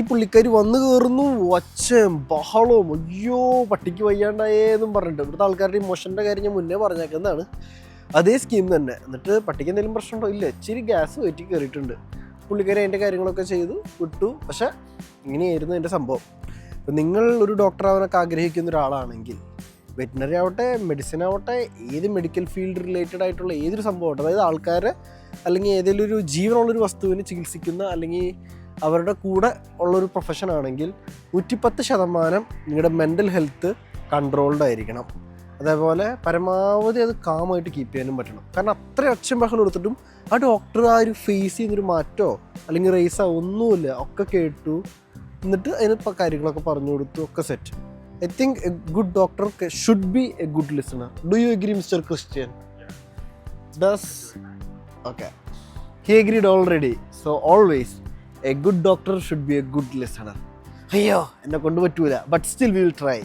ഈ വന്നു കയറുന്നു ഒച്ചയും ബഹളവും. അയ്യോ പട്ടിക്ക് വയ്യാണ്ടായേന്നും പറഞ്ഞിട്ട്. ഇവിടുത്തെ ആൾക്കാരുടെ ഇമോഷന്റെ കാര്യം ഞാൻ മുന്നേ പറഞ്ഞേക്കുന്നതാണ്. അതേ സ്കീം തന്നെ. എന്നിട്ട് പട്ടിക്ക് എന്തെങ്കിലും പ്രശ്നമുണ്ടോ? ഇല്ല. ഇച്ചിരി ഗ്യാസ് വയറ്റി കയറിയിട്ടുണ്ട് പുള്ളിക്കാരി അതിന്റെ കാര്യങ്ങളൊക്കെ ചെയ്തു വിട്ടു. പക്ഷെ ഇങ്ങനെയായിരുന്നു എന്റെ സംഭവം. ഇപ്പം നിങ്ങൾ ഒരു ഡോക്ടർ ആവാനൊക്കെ ആഗ്രഹിക്കുന്ന ഒരാളാണെങ്കിൽ വെറ്റിനറി ആവട്ടെ മെഡിസിൻ ആവട്ടെ ഏത് മെഡിക്കൽ ഫീൽഡ് റിലേറ്റഡ് ആയിട്ടുള്ള ഏതൊരു സംഭവം ആവട്ടെ അതായത് ആൾക്കാരെ അല്ലെങ്കിൽ ഏതെങ്കിലും ഒരു ജീവനുള്ളൊരു വസ്തുവിനെ ചികിത്സിക്കുന്ന അല്ലെങ്കിൽ അവരുടെ കൂടെ ഉള്ളൊരു പ്രൊഫഷൻ ആണെങ്കിൽ നൂറ്റിപ്പത്ത് ശതമാനം നിങ്ങളുടെ മെന്റൽ ഹെൽത്ത് കൺട്രോൾഡ് ആയിരിക്കണം. അതേപോലെ പരമാവധി അത് കാമായിട്ട് കീപ്പ് ചെയ്യാനും പറ്റണം. കാരണം അത്ര അച്ഛൻ ബഹളം കൊടുത്തിട്ടും ആ ഡോക്ടർ ആ ഒരു ഫേസ് ചെയ്യുന്നൊരു മാറ്റോ അല്ലെങ്കിൽ റേസോ ഒന്നുമില്ല ഒക്കെ കേട്ടു. എന്നിട്ട് അതിന് ഇപ്പോൾ കാര്യങ്ങളൊക്കെ പറഞ്ഞു കൊടുത്തു ഒക്കെ set I think a good doctor should be a good listener do you agree Mister Christian does okay he agreed already so always a good doctor should be a good listener അയ്യോ എന്നെ കൊണ്ട് പറ്റൂല but still will try